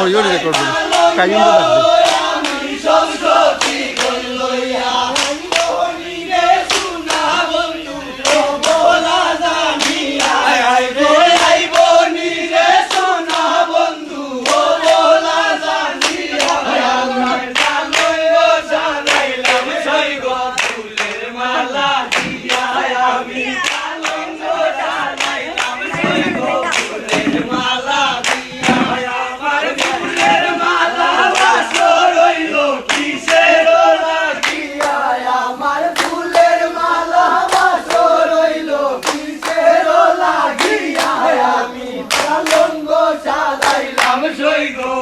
খরিও record করি কাইন তো 最後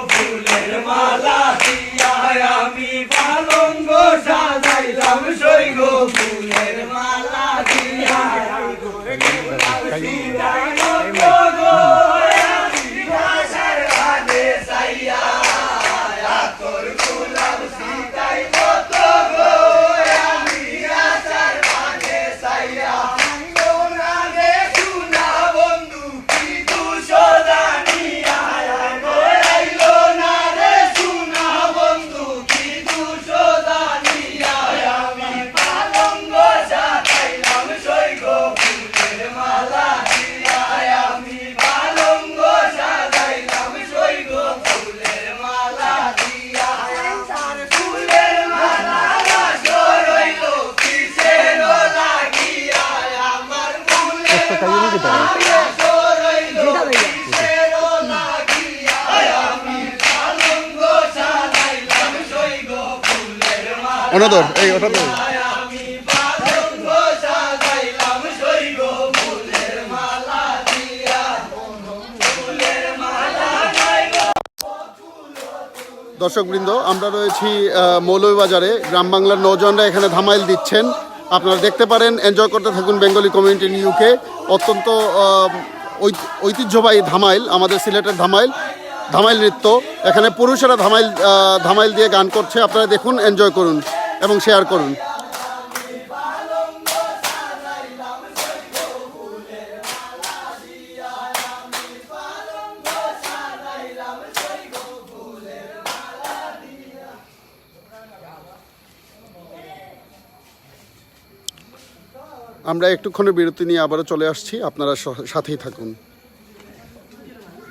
অনাদর এই ওটা তো। দর্শকবৃন্দ আমরা রয়েছি মৌলভীবাজারে। গ্রাম বাংলার নৌজনরা এখানে ধামাইল দিচ্ছেন। আপনারা দেখতে পারেন এনজয় করতে থাকুন বেঙ্গলি কমিউনিটি ইন ইউকে অত্যন্ত ঐতিহ্যবাহী ধামাইল, আমাদের সিলেটের ধামাইল ধামাইল নৃত্য। এখানে পুরুষেরা ধামাইল ধামাইল দিয়ে গান করছে। আপনারা দেখুন এনজয় করুন এবং শেয়ার করুন। আমরা একটুক্ষণের বিরতি নিয়ে আবারও চলে আসছি। আপনারা সাথেই থাকুন।